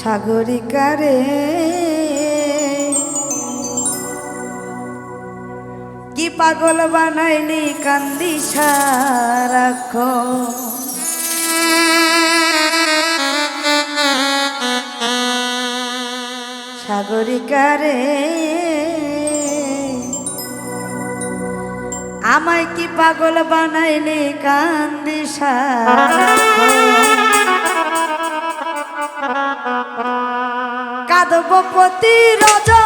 সাগরিকারে। কি পাগল বানাইলি কান্দি সারাখ সাগরিকারে। আমায় কি পাগল বানাইলি কান্দি সারাখ রঘুপতি রাজা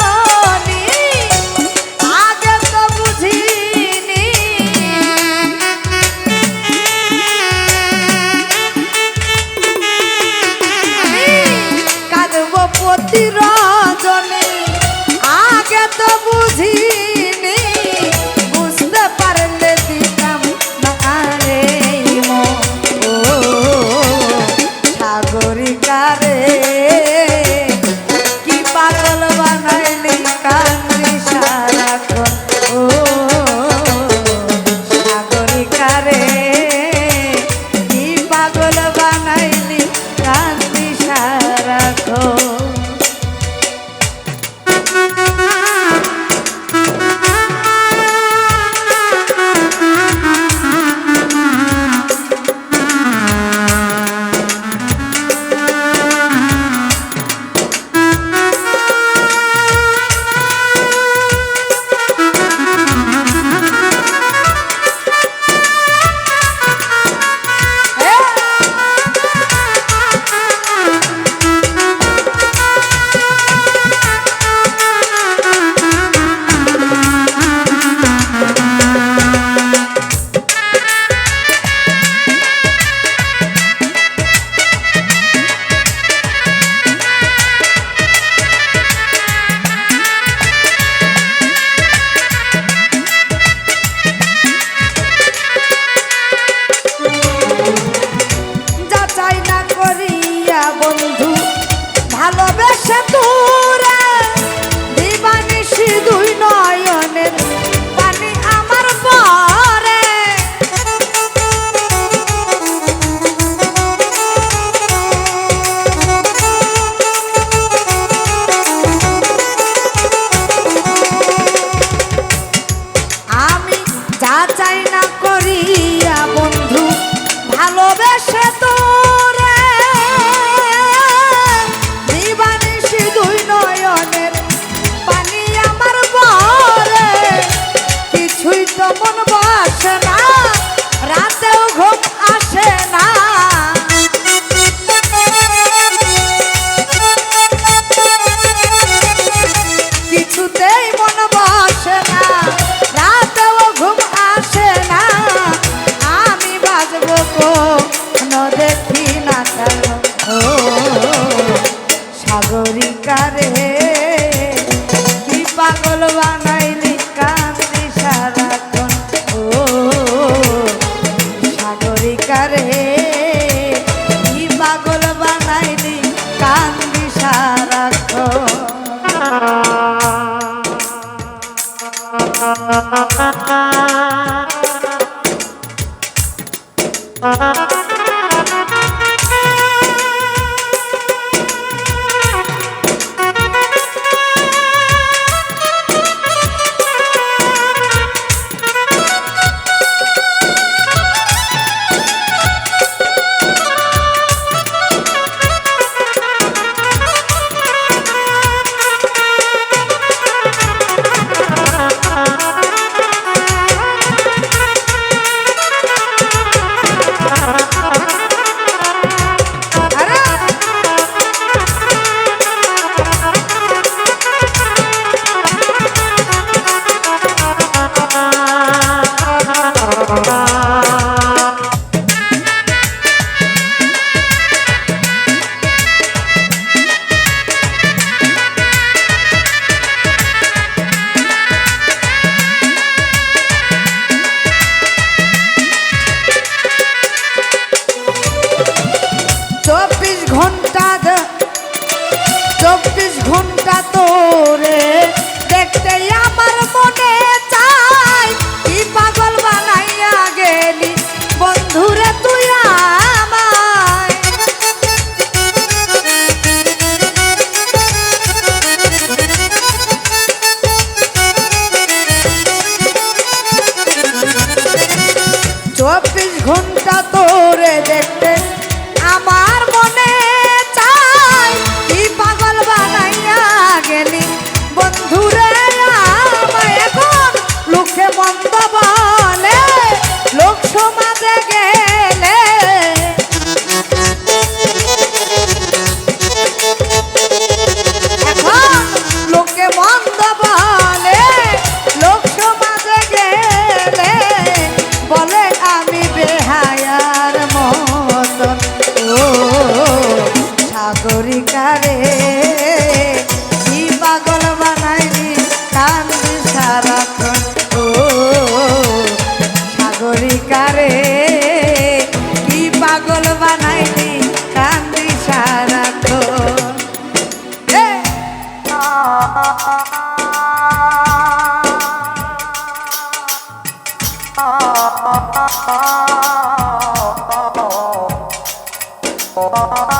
Uh-oh.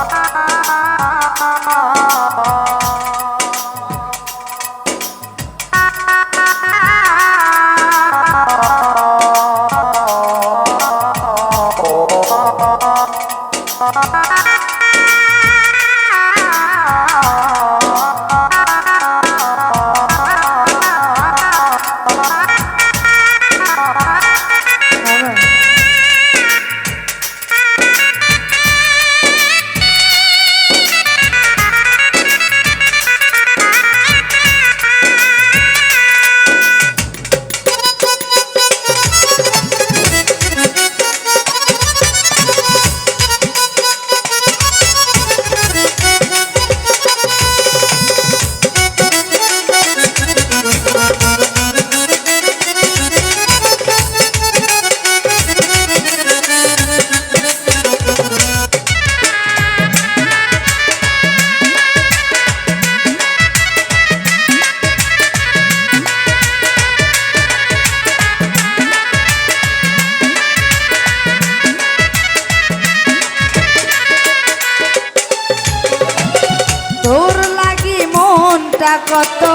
কত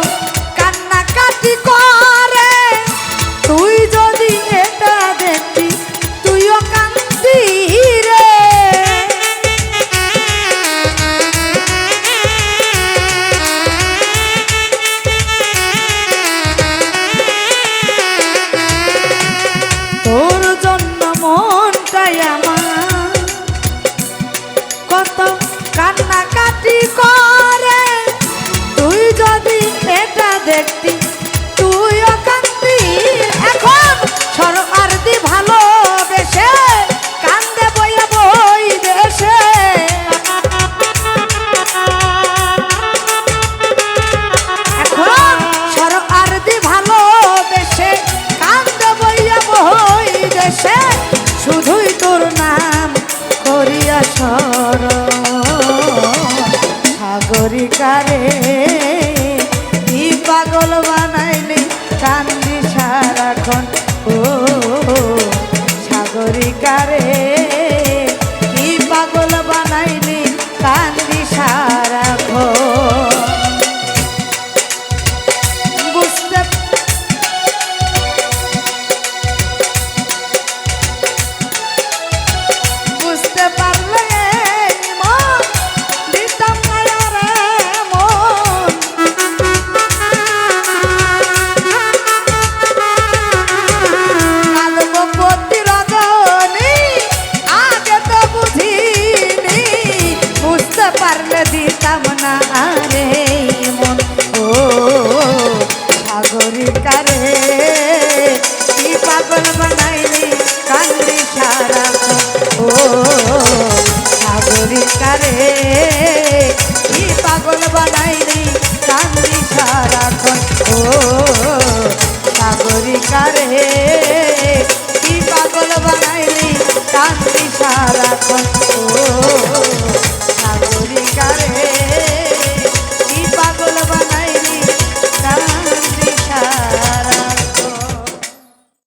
না রে মন। ও সাগরিকা রে কি পাগল বানাইলি, কান্দি সারা ও সাগরিকা রে কি পাগল বানাইলি, কান্দি সারা ও সাগরিকা রে কি পাগল বানাইলি, কান্দি সারা ও